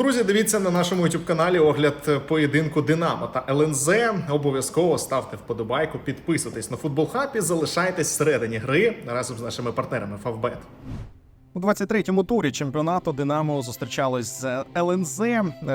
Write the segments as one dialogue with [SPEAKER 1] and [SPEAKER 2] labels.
[SPEAKER 1] Друзі, дивіться на нашому youtube каналі огляд поєдинку Динамо та ЛНЗ. Обов'язково ставте вподобайку, підписуйтесь на футбол хабі, залишайтесь всередині гри разом з нашими партнерами Фавбет.
[SPEAKER 2] У 23-му турі чемпіонату Динамо зустрічалось з ЛНЗ.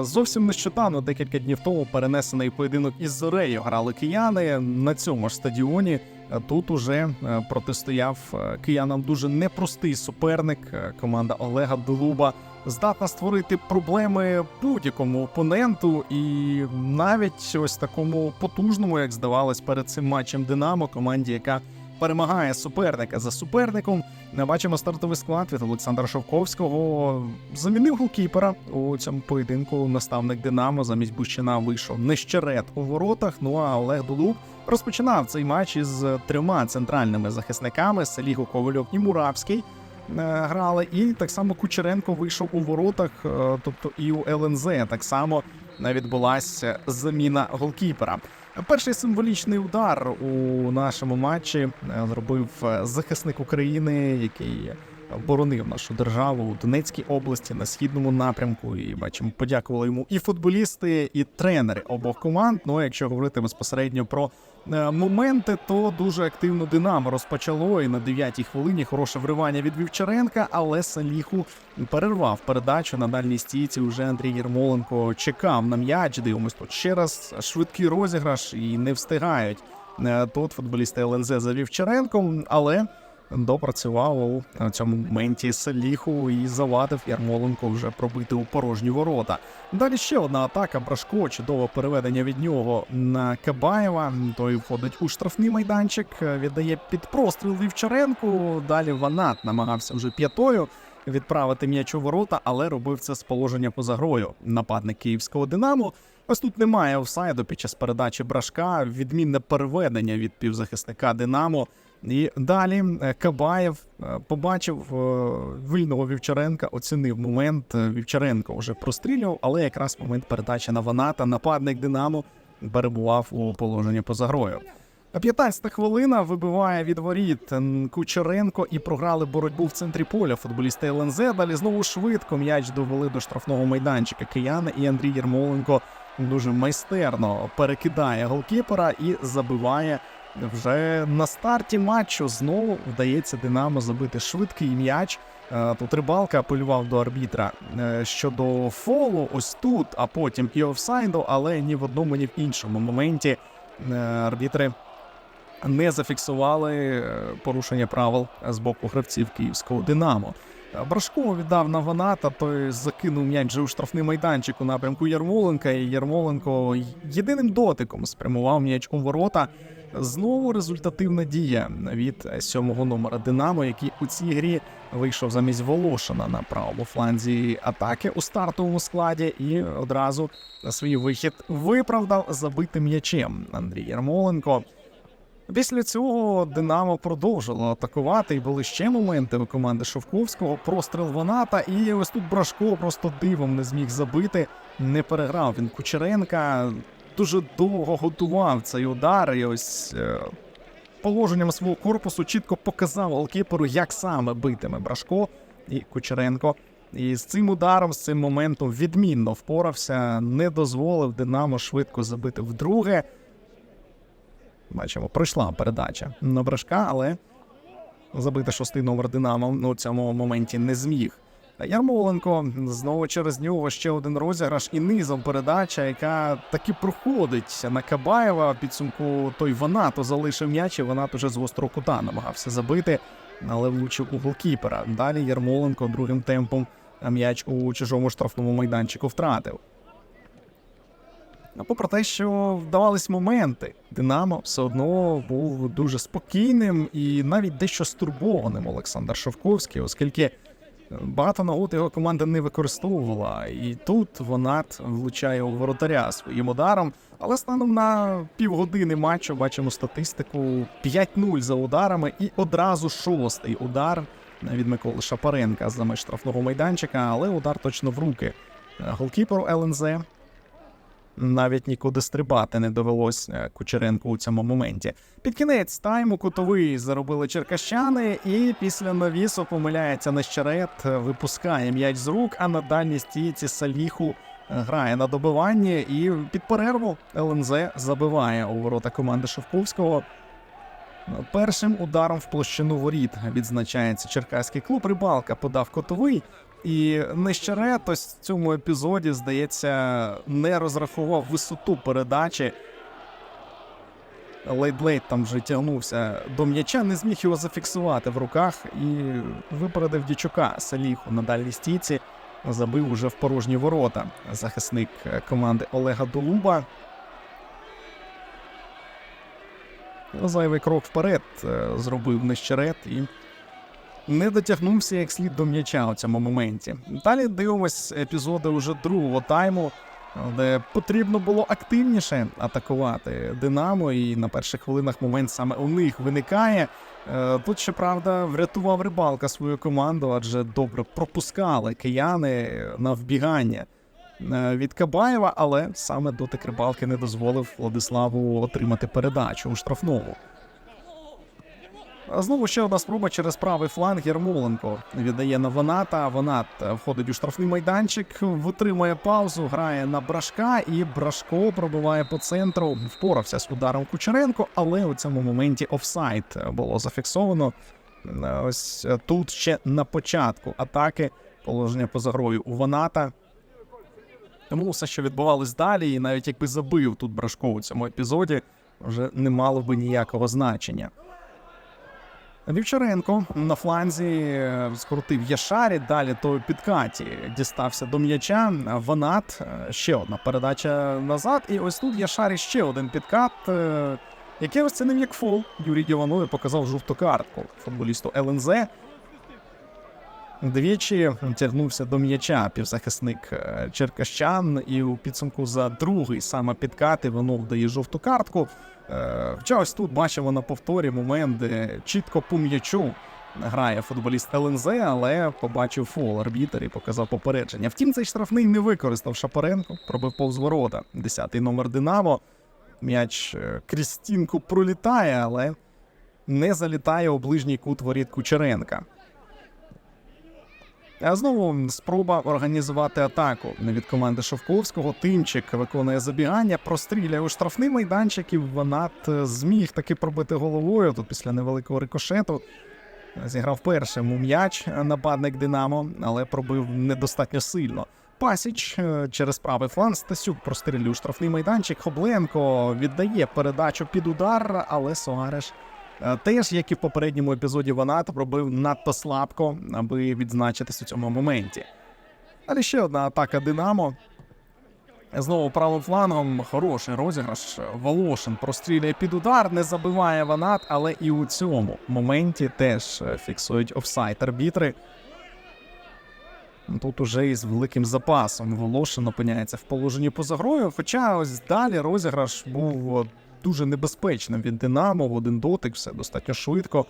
[SPEAKER 2] Зовсім нещодавно, декілька днів тому, перенесений поєдинок із Зорею грали кияни на цьому ж стадіоні. Тут уже е, протистояв е, киянам дуже непростий суперник. Е, Команда Олега Долуба здатна створити проблеми будь-якому опоненту, і навіть ось такому потужному, як здавалось, перед цим матчем Динамо, команді, яка перемагає суперника за суперником. Ми бачимо стартовий склад від Олександра Шовковського. Замінив голкіпера у цьому поєдинку. Наставник Динамо замість Бущина вийшов нещерет у воротах. Ну а Олег Дулуб розпочинав цей матч із трьома центральними захисниками Селігу Ковальов і Муравський. е, Грали, і так само Кучеренко вийшов у воротах, е, тобто і у ЛНЗ так само е, відбулася заміна голкіпера. Перший символічний удар у нашому матчі е, зробив е, захисник України, який боронив нашу державу у Донецькій області на східному напрямку. І бачимо, подякували йому і футболісти, і тренери обох команд. Ну, а якщо говорити безпосередньо про е, моменти, то дуже активно Динамо розпочало. І на 9-й хвилині хороше вривання від Вівчаренка, але Саліху перервав передачу на дальній стійці. Уже Андрій Єрмоленко чекав на м'яч. Дивимось тут ще раз швидкий розіграш і не встигають. е, Тут футболісти ЛНЗ за Вівчаренком, але допрацював у цьому моменті Саліху і завадив Ярмоленко вже пробити у порожні ворота. Далі ще одна атака. Брашко, чудове переведення від нього на Кабаєва. Той входить у штрафний майданчик, віддає під простріл Вівчаренку. Далі Ванат намагався вже п'ятою. Відправити м'яч у ворота, але робив це з положення поза грою. Нападник київського Динамо. Ось тут немає офсайду під час передачі брашка. Відмінне переведення від півзахисника Динамо. І далі е, Кабаєв е, побачив е, вільного Вівчаренка, оцінив момент. Вівчаренко вже прострілював, але якраз момент передачі на Ваната нападник Динамо перебував у положенні поза грою. 15 хвилина вибиває від воріт Кучеренко і програли боротьбу в центрі поля. Футболісти ЛНЗ. Далі знову швидко м'яч довели до штрафного майданчика кияни, і Андрій Єрмоленко дуже майстерно перекидає голкіпера і забиває вже на старті матчу. Знову вдається Динамо забити швидкий м'яч. Е, Тут рибалка апелював до арбітра е, щодо фолу, ось тут, а потім і офсайду, але ні в одному, ні в іншому моменті е, арбітри не зафіксували порушення правил з боку гравців київського Динамо. Брашко віддав на Ваната, той закинув м'яч у штрафний майданчик у напрямку Ярмоленка, і Ярмоленко єдиним дотиком спрямував м'яч у ворота. Знову результативна дія від сьомого номера Динамо, який у цій грі вийшов замість Волошина на правому фланзі атаки у стартовому складі, і одразу свій вихід виправдав забитим м'ячем Андрій Ярмоленко. Після цього Динамо продовжило атакувати, і були ще моменти у команди Шовковського. Простріл Ваната, і ось тут Брашко просто дивом не зміг забити. Не переграв він Кучеренка. Дуже довго готував цей удар. І ось е, положенням свого корпусу чітко показав голкіперу, як саме битиме Брашко і Кучеренко. І з цим ударом, з цим моментом відмінно впорався, не дозволив Динамо швидко забити вдруге. Бачимо, пройшла передача на брашка, але забити шостий номер Динамо у цьому моменті не зміг. Ярмоленко знову через нього ще один розіграш і низом передача, яка таки проходить на Кабаєва. Підсумку той Ванато залишив м'яч, і Ванат уже з гострого кута намагався забити, але влучив у голкіпера. Далі Ярмоленко другим темпом м'яч у чужому штрафному майданчику втратив. А попри те, що вдавались моменти, Динамо все одно був дуже спокійним і навіть дещо стурбованим Олександр Шовковський, оскільки е, багато наут його команда не використовувала. І тут Вонат влучає у воротаря своїм ударом. Але станом на півгодини матчу бачимо статистику 5-0 за ударами, і одразу шостий удар від Миколи Шапаренка за меж штрафного майданчика, але удар точно в руки. Голкіперу ЛНЗ навіть нікуди стрибати не довелось е, Кучеренку у цьому моменті. Під кінець тайму кутовий заробили черкащани, і після навісу помиляється Нещерет, е, випускає м'яч з рук, а на дальній стійці Саліху е, грає на добиванні і під перерву ЛНЗ забиває у ворота команди Шовковського. Першим ударом в площину воріт відзначається черкаський клуб. Рибалка подав котовий. І Нещерет ось в цьому епізоді, здається, не розрахував висоту передачі. Лейд-лейд там вже тягнувся до м'яча, не зміг його зафіксувати в руках і випередив дічука Саліху на дальній стійці. Забив уже в порожні ворота захисник команди Олега Долуба. Зайвий крок вперед е, зробив Нещерет і не дотягнувся як слід до м'яча у цьому моменті. Далі дивимось епізоди уже другого тайму, де потрібно було активніше атакувати Динамо, і на перших хвилинах момент саме у них виникає. Е, Тут, щоправда, врятував рибалка свою команду, адже добре пропускали кияни на вбігання е, від Кабаєва, але саме дотик рибалки не дозволив Владиславу отримати передачу у штрафному. Знову ще одна спроба через правий фланг Ярмоленко віддає на Ваната. Ванат входить у штрафний майданчик, витримує паузу, грає на Брашка, і Брашко пробиває по центру. Впорався з ударом Кучеренко, але у цьому моменті офсайд було зафіксовано. Ось тут ще на початку атаки положення поза грою у Ваната. Тому все, що відбувалось далі, і навіть якби забив тут Брашко у цьому епізоді, вже не мало би ніякого значення. Вівчаренко на фланзі е, скрутив Яшарі, далі той підкаті дістався до м'яча. Ванат, е, ще одна передача назад. І ось тут Яшарі ще один підкат. е, Який розцінив як фол. Юрій Діванови показав жовту картку футболісту ЛНЗ. Двічі тягнувся до м'яча півзахисник Черкащан, і у підсумку за другий саме підкат Іванов дає жовту картку. Е, ось тут бачимо на повторі момент, де чітко по м'ячу грає футболіст ЛНЗ, але побачив фол арбітер і показав попередження. Втім, цей штрафний не використав Шапаренко, пробив повз ворота. Десятий номер Динамо. М'яч е, крізь стінку пролітає, але не залітає у ближній кут воріт Кучеренка. Знову спроба організувати атаку від команди Шовковського. Тимчик виконує забігання, простріляє у штрафний майданчик, і Ванат е, зміг таки пробити головою. Тут після невеликого рикошету зіграв першим у м'яч нападник Динамо, але пробив недостатньо сильно. Пасіч е, через правий фланг Стасюк прострілює у штрафний майданчик. Хобленко віддає передачу під удар, але Суареш Е, Теж, як і в попередньому епізоді, Ванат пробив надто слабко, аби відзначитись у цьому моменті. Але ще одна атака Динамо. Знову правим флангом хороший розіграш. Волошин прострілює під удар, не забиває Ванат, але і у цьому моменті теж е, фіксують офсайд арбітри. Тут уже із великим запасом Волошин опиняється в положенні поза грою. Хоча ось далі розіграш був дуже небезпечним від Динамо, в один дотик, все достатньо швидко.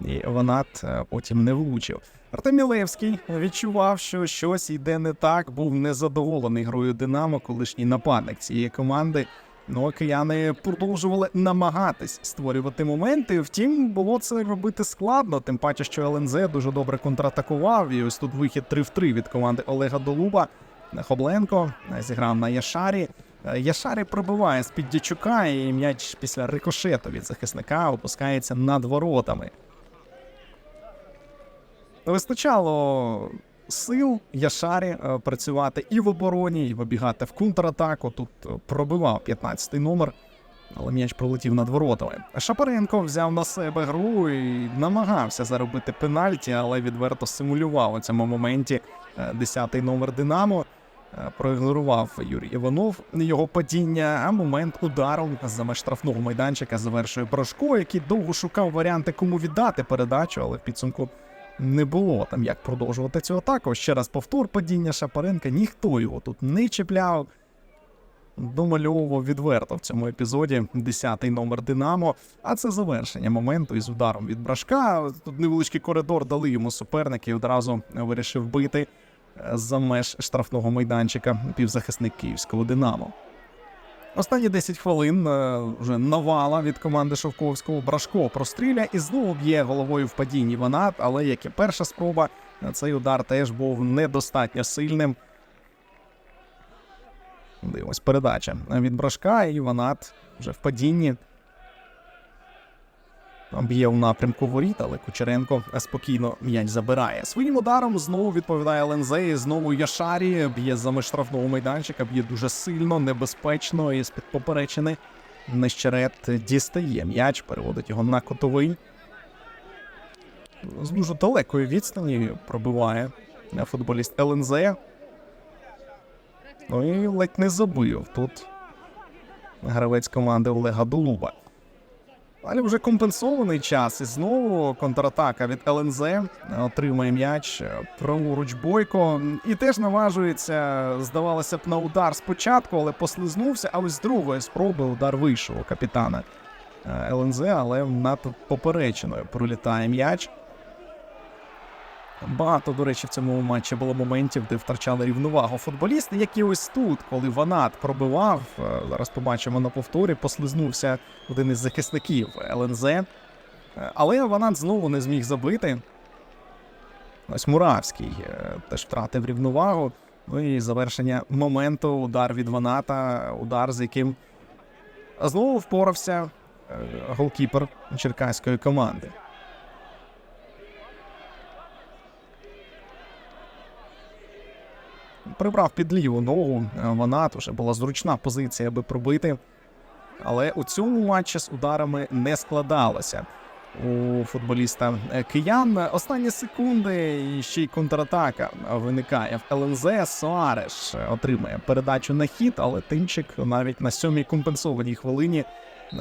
[SPEAKER 2] І Ванат е, потім не влучив. Артем Мілевський відчував, що щось йде не так, був незадоволений грою Динамо, колишній нападник цієї команди. Ну, а кияни продовжували намагатись створювати моменти. Втім, було це робити складно, тим паче, що ЛНЗ дуже добре контратакував. І ось тут вихід 3 в 3 від команди Олега Долуба. Хобленко зіграв на Яшарі. Е, Яшарі пробиває з-під Дячука, і м'яч після рикошету від захисника опускається над воротами. Вистачало сил Яшарі е, працювати і в обороні, і вибігати в контратаку. Тут е, пробивав 15-й номер, але м'яч пролетів над воротами. Шапаренко взяв на себе гру і намагався заробити пенальті, але відверто симулював у цьому моменті 10-й номер Динамо. Проігнорував Юрій Іванов його падіння, а момент удару за меж штрафного майданчика завершує Брашко, який довго шукав варіанти, кому віддати передачу, але в підсумку не було там як продовжувати цю атаку. Ще раз повтор падіння Шапаренка. Ніхто його тут не чіпляв. Домальовував відверто в цьому епізоді 10-й номер Динамо. А це завершення моменту із ударом від Брашка. Тут невеличкий коридор дали йому суперники і одразу вирішив бити за меж штрафного майданчика півзахисник київського Динамо. Останні 10 хвилин е, вже навала від команди Шовковського. Брашко простріля і знову б'є головою в падінні Ванат, але як і перша спроба, е, цей удар теж був недостатньо сильним. Дивимось, передача від Брашка, і Ванат вже в падінні. Б'є в напрямку воріт, але Кучеренко спокійно м'яч забирає. Своїм ударом знову відповідає ЛНЗ, і знову Яшарі б'є за меж штрафного майданчика, б'є дуже сильно, небезпечно і з-під поперечини Нещерет дістає м'яч, переводить його на котовий. З дуже далекої відстані пробиває футболіст ЛНЗ. Ну і ледь не забив тут гравець команди Олега Дулуба. Але вже компенсований час, і знову контратака від ЛНЗ отримає м'яч праворуч Бойко. І теж наважується, здавалося б, на удар спочатку, але послизнувся. А ось з другої спроби удар вийшов у капітана е, ЛНЗ, але над поперечиною пролітає м'яч. Багато, до речі, в цьому матчі було моментів, де втрачали рівновагу футболісти, як і ось тут, коли Ванат пробивав. е, Зараз побачимо на повторі, послизнувся один із захисників ЛНЗ. Е, Але Ванат знову не зміг забити. Ось Муравський е, теж втратив рівновагу. Ну і завершення моменту. Удар від Ваната, удар, з яким знову впорався голкіпер черкаської команди. Прибрав під ліву ногу. е, Вона вже була зручна позиція, аби пробити. Але у цьому матчі з ударами не складалося. У футболіста е, киян останні секунди і ще й контратака виникає в ЛНЗ. Суареш отримує передачу на хід, але тимчик навіть на сьомій компенсованій хвилині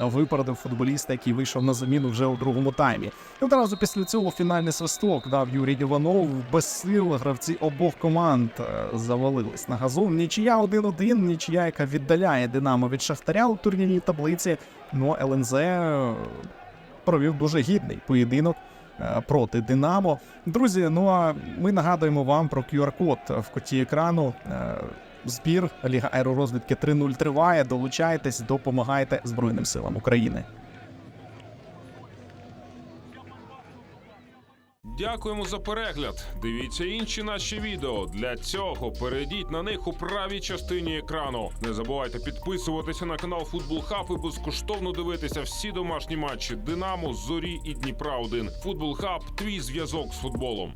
[SPEAKER 2] випередив футболіста, який вийшов на заміну вже у другому таймі. І одразу після цього фінальний свисток дав Юрій Іванов. Без сил гравці обох команд е, завалились на газон. Нічия 1-1, нічия, яка віддаляє Динамо від Шахтаря у турнірній таблиці. Ну ЛНЗ е, провів дуже гідний поєдинок. е, Проти Динамо. Друзі, ну а ми нагадуємо вам про QR-код в куті екрану. Збір Ліга аеророзвідки 3.0 триває. Долучайтесь, допомагайте Збройним силам України.
[SPEAKER 3] Дякуємо за перегляд. Дивіться інші наші відео. Для цього перейдіть на них у правій частині екрану. Не забувайте підписуватися на канал Футбол Хаб і безкоштовно дивитися всі домашні матчі Динамо, Зорі і Дніпра 1 Футбол Хаб твій зв'язок з футболом.